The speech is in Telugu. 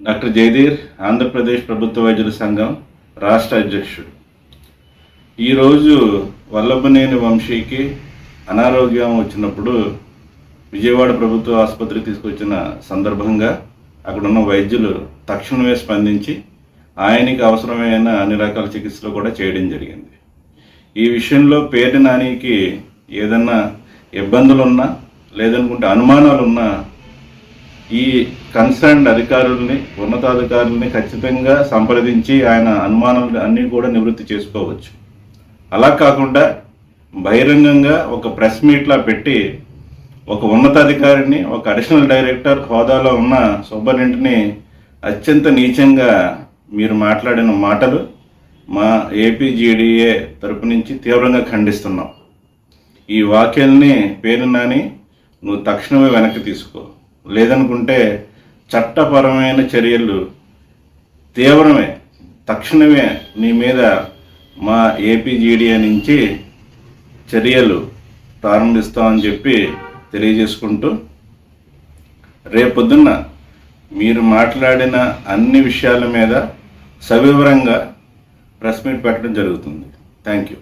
డాక్టర్ జయధీర్ ఆంధ్రప్రదేశ్ ప్రభుత్వ వైద్యుల సంఘం రాష్ట్ర అధ్యక్షుడు. ఈరోజు వల్లభనేని వంశీకి అనారోగ్యం వచ్చినప్పుడు విజయవాడ ప్రభుత్వ ఆసుపత్రికి తీసుకొచ్చిన సందర్భంగా అక్కడున్న వైద్యులు తక్షణమే స్పందించి ఆయనకి అవసరమైన అన్ని రకాల చికిత్సలు కూడా చేయడం జరిగింది. ఈ విషయంలో పేరు నానికి ఏదన్నా ఇబ్బందులు ఉన్నా లేదనుకుంటే అనుమానాలు ఉన్నా ఈ కన్సర్న్డ్ అధికారుల్ని ఉన్నతాధికారుల్ని ఖచ్చితంగా సంప్రదించి ఆయన అనుమానాలు అన్నీ కూడా నివృత్తి చేసుకోవచ్చు. అలా కాకుండా బహిరంగంగా ఒక ప్రెస్ మీట్లా పెట్టి ఒక ఉన్నతాధికారిని ఒక అడిషనల్ డైరెక్టర్ హోదాలో ఉన్న సూపరింటెండెంట్ని అత్యంత నీచంగా మీరు మాట్లాడిన మాటలు మా ఏపీజీడీఏ తరపు నుంచి తీవ్రంగా ఖండిస్తున్నాం. ఈ వాక్యాల్ని పేరు నాని నువ్వు తక్షణమే వెనక్కి తీసుకో. లేదనుకుంటే చట్టపరమైన చర్యలు తీవ్రమే తక్షణమే నీ మీద మా ఏపీజీడీఏ నుంచి చర్యలు ప్రారంభిస్తామని చెప్పి తెలియజేసుకుంటూ రేపొద్దున్న మీరు మాట్లాడిన అన్ని విషయాల మీద సవివరంగా ప్రెస్ మీట్ పెట్టడం జరుగుతుంది. Thank you.